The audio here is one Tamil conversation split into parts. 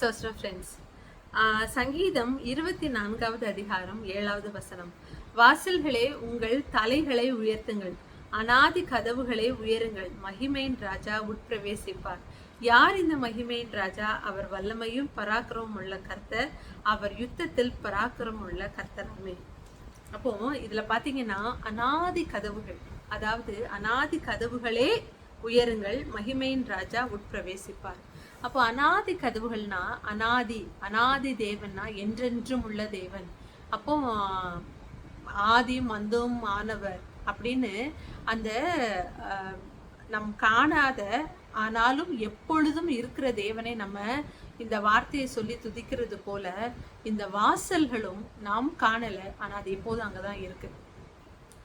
சோஸ்டர் ஃப்ரெண்ட்ஸ் சங்கீதம் இருபத்தி நான்காவது அதிகாரம் ஏழாவது வசனம். வாசல்களே உங்கள் தலைகளை உயர்த்துங்கள். அனாதி கதவுகளை உயருங்கள். மகிமையின் ராஜா உட்பிரவேசிப்பார். யார் இந்த மகிமையின் ராஜா? அவர் வல்லமையும் பராக்கிரமும் உள்ள கர்த்தர். அவர் யுத்தத்தில் பராக்கிரமம் உள்ள கர்த்தராமே. அப்போ இதுல பாத்தீங்கன்னா அனாதி கதவுகள். அதாவது அனாதி கதவுகளே உயருங்கள். மகிமையின் ராஜா உட்பிரவேசிப்பார். அப்போ அனாதி கதவுகள்னா அனாதி அனாதி தேவன்னா என்றென்றும் உள்ள தேவன். அப்போ ஆதியும் அந்தும் ஆனவர் அப்படின்னு அந்த நம் காணாத ஆனாலும் எப்பொழுதும் இருக்கிற தேவனை நம்ம இந்த வார்த்தையை சொல்லி துதிக்கிறது போல இந்த வாசல்களும் நாம் காணலை ஆனால் அது எப்போதும் அங்கதான் இருக்குது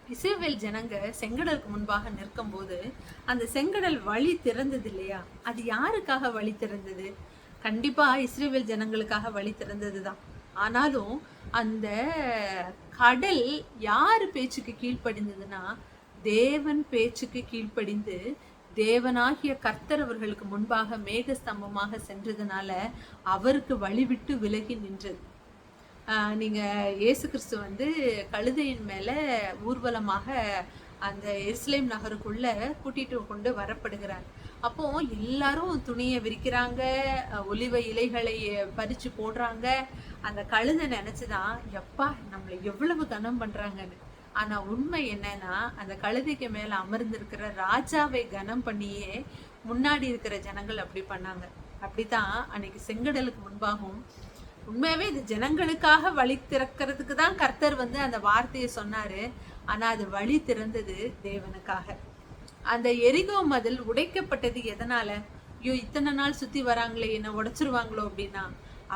இசைவேல் ஜனங்க செங்கடலுக்கு முன்பாக நிற்கும் போது அந்த செங்கடல் வழி திறந்தது இல்லையா? அது யாருக்காக வழி திறந்தது? கண்டிப்பா இஸ்ரேவேல் ஜனங்களுக்காக வழி திறந்தது தான் ஆனாலும் அந்த கடல் யார் பேச்சுக்கு கீழ்ப்படிந்ததுன்னா தேவன் பேச்சுக்கு கீழ்ப்படிந்து தேவனாகிய கர்த்தர் அவர்களுக்கு முன்பாக மேகஸ்தம்பமாக சென்றதுனால அவருக்கு வழிவிட்டு விலகி நின்றது. நீங்கள் இயேசு கிறிஸ்து வந்து கழுதையின் மேலே ஊர்வலமாக அந்த எருசலேம் நகருக்குள்ள கூட்டிட்டு கொண்டு வரப்படுகிறார். அப்போ எல்லாரும் துணியை விரிக்கிறாங்க ஒலிவ இலைகளை பறிச்சு போடுறாங்க. அந்த கழுதை நினைச்சுதான் எப்பா நம்மளை எவ்வளவு கனம் பண்றாங்கன்னு. ஆனா உண்மை என்னன்னா அந்த கழுதைக்கு மேல அமர்ந்திருக்கிற ராஜாவை கனம் பண்ணியே முன்னாடி இருக்கிற ஜனங்கள் அப்படி பண்ணாங்க. அப்படித்தான் அன்னைக்கு செங்கடலுக்கு முன்பாகவும் உண்மையாவே இது ஜனங்களுக்காக வழி திறக்கிறதுக்கு தான் கர்த்தர் வந்து அந்த வார்த்தையை சொன்னாரு. ஆனா அது வழி திறந்தது தேவனுக்காக. அந்த எரிகோ மதில் உடைக்கப்பட்டது எதனால? ஐயோ இத்தனை நாள் சுத்தி வராங்களே என்ன உடைச்சிருவாங்களோ அப்படின்னா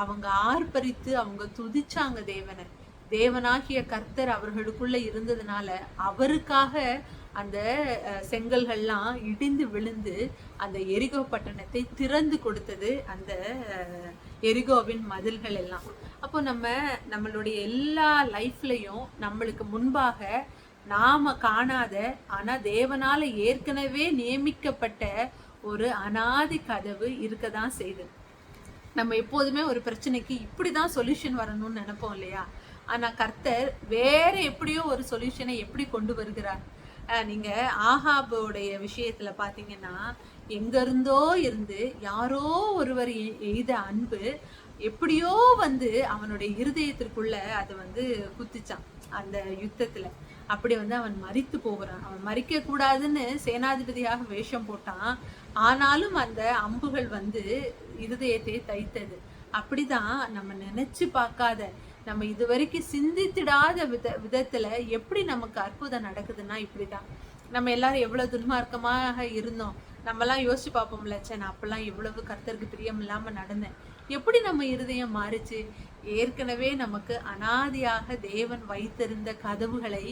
அவங்க ஆர்ப்பரித்து அவங்க துதிச்சாங்க தேவனை. தேவனாகிய கர்த்தர் அவர்களுக்குள்ள இருந்ததுனால அவருக்காக அந்த அஹ், செங்கல்கள்லாம் இடிந்து விழுந்து அந்த எரிகோ பட்டணத்தை திறந்து கொடுத்தது அந்த எரிகோவின் மதில்கள் எல்லாம். அப்போ நம்ம நம்மளுடைய எல்லா லைஃப்லையும் நம்மளுக்கு முன்பாக நாம காணாத ஆனா தேவனால ஏற்கனவே நியமிக்கப்பட்ட ஒரு அனாதி கதவு இருக்கதான் செய்யுது நம்ம எப்போதுமே ஒரு பிரச்சனைக்கு இப்படி தான் சொல்யூஷன் வரணும்னு நினைப்போம் இல்லையா? ஆனால் கர்த்தர் வேற எப்படியோ ஒரு சொல்யூஷனை எப்படி கொண்டு வருகிறார்? நீங்கள் நீங்க விஷயத்தில் விஷயத்துல எங்கேருந்தோ எங்க இருந்தோ இருந்து யாரோ ஒருவர் எய்த அன்பு எப்படியோ வந்து அவனுடைய இருதயத்திற்குள்ள அது வந்து குத்திச்சான் அந்த யுத்தத்துல. அப்படி வந்து அவன் மரித்து போகிறான். அவன் மறிக்க கூடாதுன்னு சேனாதிபதியாக வேஷம் போட்டான். ஆனாலும் அந்த அம்புகள் வந்து இருதயத்தை தைத்தது. அப்படிதான் நம்ம நினைச்சு பார்க்காத நம்ம இதுவரைக்கும் சிந்தித்திடாத வித விதத்துல எப்படி நமக்கு அற்புதம் நடக்குதுன்னா இப்படிதான். நம்ம எல்லாரும் எவ்வளவு துன்மார்க்கமாக இருந்தோம். நம்மலாம் யோசிச்சு பார்ப்போம்ல ச்சே நான் அப்பெல்லாம் எவ்வளவு கர்த்தருக்கு பிரியம் இல்லாம நடந்தேன். எப்படி நம்ம இருதயம் மாறுச்சு? ஏற்கனவே நமக்கு அனாதியாக தேவன் வைத்திருந்த கதவுகளை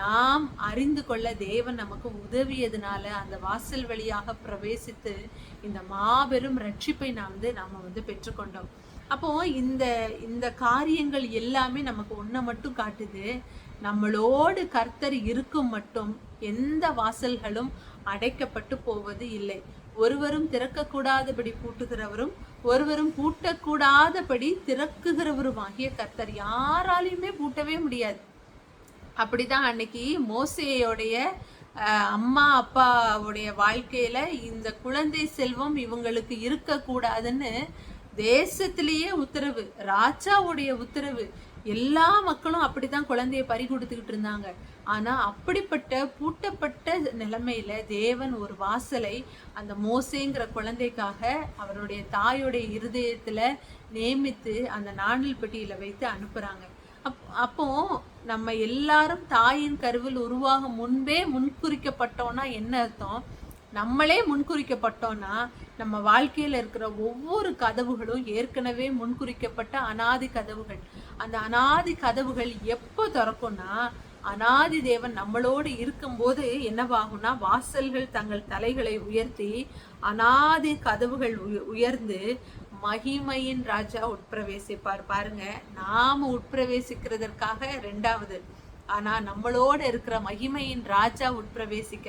நாம் அறிந்து கொள்ள தேவன் நமக்கு உதவியதுனால அந்த வாசல் வழியாக பிரவேசித்து இந்த மாபெரும் ரட்சிப்பை நாம் வந்து நாம வந்து பெற்றுக்கொண்டோம். அப்போ இந்த இந்த காரியங்கள் எல்லாமே நமக்கு ஒன்றை மட்டும் காட்டுது. நம்மளோடு கர்த்தர் இருக்கும் மட்டும் எந்த வாசல்களும் அடைக்கப்பட்டு போவது இல்லை. ஒருவரும் திறக்கக்கூடாதபடி பூட்டுகிறவரும் ஒருவரும் பூட்டக்கூடாதபடி திறக்குகிறவருமாகிய கர்த்தர் யாராலையுமே பூட்டவே முடியாது. அப்படிதான் அன்னைக்கு மோசையோடைய அஹ், அம்மா அப்பாவுடைய வாழ்க்கையில இந்த குழந்தை செல்வம் இவங்களுக்கு இருக்கக்கூடாதுன்னு தேசத்திலேயே உத்தரவு ராஜாவுடைய உத்தரவு. எல்லா மக்களும் அப்படிதான் குழந்தைய பறி கொடுத்துக்கிட்டு இருந்தாங்க. ஆனா அப்படிப்பட்ட பூட்டப்பட்ட நிலைமையில தேவன் ஒரு வாசலை அந்த மோசேங்கிற குழந்தைக்காக அவருடைய தாயுடைய இருதயத்துல நியமித்து அந்த நாணல் பெட்டியில வைத்து அனுப்புறாங்க. அப் அப்போ நம்ம எல்லாரும் தாயின் கருவில் உருவாகும் முன்பே முன்குறிக்கப்பட்டோம்னா என்ன அர்த்தம்? நம்மளே முன்குறிக்கப்பட்டோம்னா நம்ம வாழ்க்கையில் இருக்கிற ஒவ்வொரு கதவுகளும் ஏற்கனவே முன்குறிக்கப்பட்ட அனாதி கதவுகள். அந்த அனாதி கதவுகள் எப்போ திறக்கும்னா அனாதி தேவன் நம்மளோடு இருக்கும்போது என்னவாகும்னா வாசல்கள் தங்கள் தலைகளை உயர்த்தி அனாதி கதவுகள் உயர்ந்து மகிமையின் ராஜா உட்பிரவேசிப்பார். பாருங்க நாம உட்பிரவேசிக்கிறதற்காக ரெண்டாவது. ஆனா நம்மளோட இருக்கிற மகிமையின் ராஜா உட்பிரவேசிக்க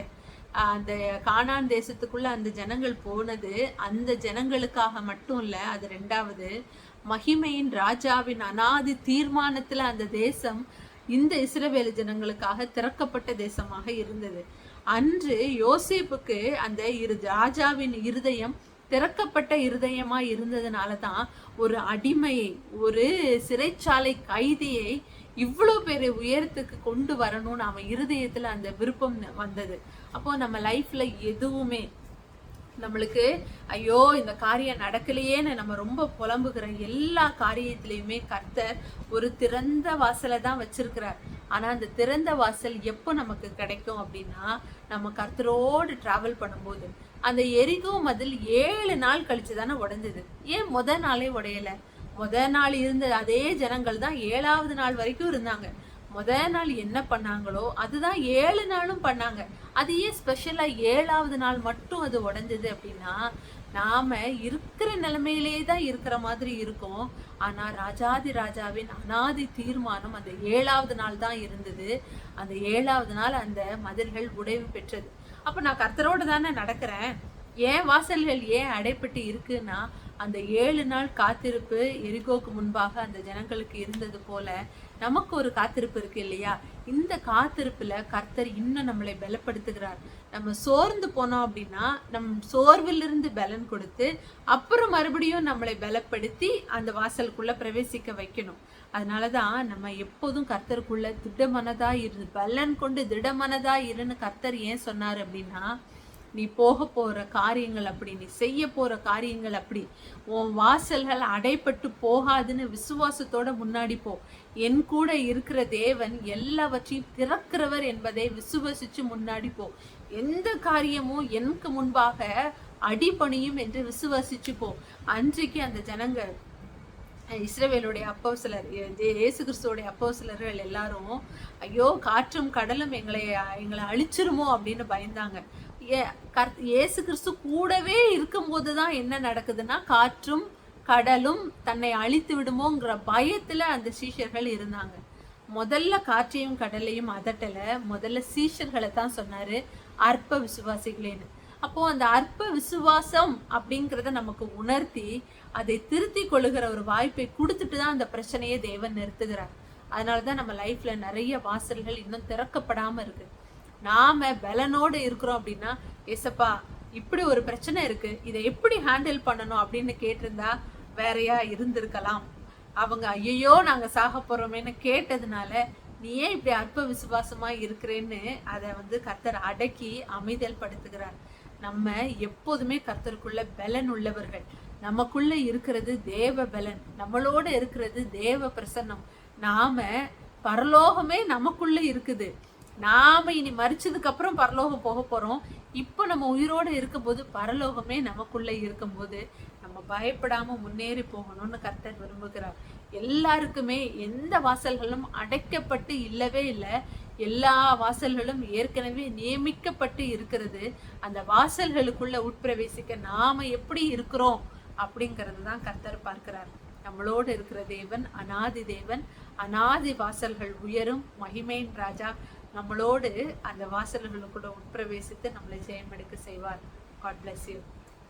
அந்த காணான் தேசத்துக்குள்ள அந்த ஜனங்கள் போனது அந்த ஜனங்களுக்காக மட்டும் இல்ல அது ரெண்டாவது மகிமையின் ராஜாவின் அனாதி தீர்மானத்துல அந்த தேசம் இந்த இஸ்ரவேல் ஜனங்களுக்காக திறக்கப்பட்ட தேசமாக இருந்தது. அன்று யோசேப்புக்கு அந்த இரு ராஜாவின் இருதயம் திறக்கப்பட்ட இருதயமா இருந்ததுனால தான் ஒரு அடிமையை ஒரு சிறைச்சாலை கைதியை இவ்வளோ பெரிய உயரத்துக்கு கொண்டு வரணும்னு அவன் இருதயத்துல அந்த விருப்பம் வந்தது. அப்போது நம்ம லைஃப்பில் எதுவுமே நம்மளுக்கு ஐயோ இந்த காரியம் நடக்கலையேன்னு நம்ம ரொம்ப புலம்புகிற எல்லா காரியத்திலையுமே கர்த்தர் ஒரு திறந்த வாசலை தான் வச்சிருக்கிறார். ஆனால் அந்த திறந்த வாசல் எப்போ நமக்கு கிடைக்கும் அப்படின்னா நம்ம கர்த்தரோடு ட்ராவல் பண்ணும்போது. அந்த எரிகோ மதில் ஏழு நாள் கழிச்சு தானே உடஞ்சது. ஏன் முத நாளே உடையலை? முத நாள் இருந்த அதே ஜனங்கள் தான் ஏழாவது நாள் வரைக்கும் இருந்தாங்க. முதல் நாள் என்ன பண்ணாங்களோ அதுதான் ஏழு நாளும் பண்ணாங்க. அது ஏன் ஸ்பெஷலாக ஏழாவது நாள் மட்டும் அது உடைஞ்சது அப்படின்னா நாம் இருக்கிற நிலைமையிலே தான் இருக்கிற மாதிரி இருக்கும். ஆனால் ராஜாதி ராஜாவின் அனாதி தீர்மானம் அந்த ஏழாவது நாள் தான் இருந்தது. அந்த ஏழாவது நாள் அந்த மதில்கள் உடைவு பெற்றது. அப்போ நான் கர்த்தரோடு தானே நடக்கிறேன். ஏன் வாசல்கள் ஏன் அடைப்பட்டு இருக்குன்னா அந்த ஏழு நாள் காத்திருப்பு எரிகோக்கு முன்பாக அந்த ஜனங்களுக்கு இருந்தது போல நமக்கு ஒரு காத்திருப்பு இருக்கு இல்லையா? இந்த காத்திருப்புல கர்த்தர் இன்னும் நம்மளை பலப்படுத்துகிறார். நம்ம சோர்ந்து போனோம் அப்படின்னா நம் சோர்விலிருந்து பலன் கொடுத்து அப்புறம் மறுபடியும் நம்மளை பலப்படுத்தி அந்த வாசலுக்குள்ள பிரவேசிக்க வைக்கணும். அதனாலதான் நம்ம எப்போதும் கர்த்தருக்குள்ள திடமனதா இரு பலன் கொண்டு திடமனதா இருன்னு கர்த்தர் ஏன் சொன்னார் அப்படின்னா நீ போக போற காரியங்கள் அப்படி நீ செய்ய போற காரியங்கள் அப்படி. உன் வாசல்கள் அடைப்பட்டு போகாதுன்னு விசுவாசத்தோட முன்னாடி போ. என் கூட இருக்கிற தேவன் எல்லாவற்றையும் திறக்கிறவர் என்பதை விசுவசிச்சு முன்னாடி போ. எந்த காரியமும் எனக்கு முன்பாக அடிபணியும் என்று விசுவசிச்சு போ. அன்றைக்கு அந்த ஜனங்க இஸ்ரவேலுடைய அப்போ சிலர் இயேசு கிறிஸ்துவோடைய அப்போ சிலர்கள் எல்லாரும் ஐயோ காற்றும் கடலும் எங்களை எங்களை அழிச்சிருமோ அப்படின்னு பயந்தாங்க. இயேசு கிறிஸ்து கூடவே இருக்கும்போது தான் என்ன நடக்குதுன்னா காற்றும் கடலும் தன்னை அழித்து விடுமோங்கிற பயத்துல அந்த சீஷர்கள் இருந்தாங்க. முதல்ல காற்றையும் கடலையும் அதட்டல முதல்ல சீஷர்களை தான் சொன்னாரு அற்ப விசுவாசிகளேன்னு. அப்போ அந்த அற்ப விசுவாசம் அப்படிங்கிறத நமக்கு உணர்த்தி அதை திருத்தி கொள்ளுகிற ஒரு வாய்ப்பை கொடுத்துட்டு தான் அந்த பிரச்சனையை தேவன் நிறுத்துகிறார். அதனாலதான் நம்ம லைஃப்ல நிறைய வாசல்கள் இன்னும் திறக்கப்படாம இருக்கு. நாம பலனோடு இருக்கிறோம் அப்படின்னா ஏசப்பா இப்படி ஒரு பிரச்சனை இருக்கு. இதை எப்படி ஹேண்டில் பண்ணணும் அப்படின்னு கேட்டிருந்தா வேறையா இருந்திருக்கலாம். அவங்க ஐயோ நாங்க சாக போறோமேன்னு கேட்டதுனால நீ ஏன் இப்படி அற்ப விசுவாசமா இருக்கிறேன்னு அதை வந்து கர்த்தர் அடக்கி அமைதல் படுத்துகிறார். நம்ம எப்போதுமே கர்த்தருக்குள்ள பலன் உள்ளவர்கள். நமக்குள்ள இருக்கிறது தேவ பலன். நம்மளோட இருக்கிறது தேவ பிரசன்னம். நாம பரலோகமே நமக்குள்ள இருக்குது. நாம இனி மறிச்சதுக்கு அப்புறம் பரலோகம் போக போறோம். இப்போ நம்ம உயிரோடு இருக்கும்போது பரலோகமே நமக்குள்ள இருக்கும்போது நம்ம பயப்படாம முன்னேறி போகணும்னு கர்த்தர் விரும்புகிறார். எல்லாருக்குமே எந்த வாசல்களும் அடைக்கப்பட்டு இல்லவே இல்லை. எல்லா வாசல்களும் ஏற்கனவே நியமிக்கப்பட்டு இருக்கிறது. அந்த வாசல்களுக்குள்ள உட்பிரவேசிக்க நாம எப்படி இருக்கிறோம் அப்படிங்கிறது தான் கர்த்தர் பார்க்கிறார். நம்மளோடு இருக்கிற தேவன் அனாதி தேவன் அனாதி வாசல்கள் உயரும் மகிமையின் ராஜா. நம்மளோடு அந்த வாசல்களுக்குள்ள உட்பிரவேசித்து நம்மளை ஜெயம் எடுக்க செய்வார். God bless you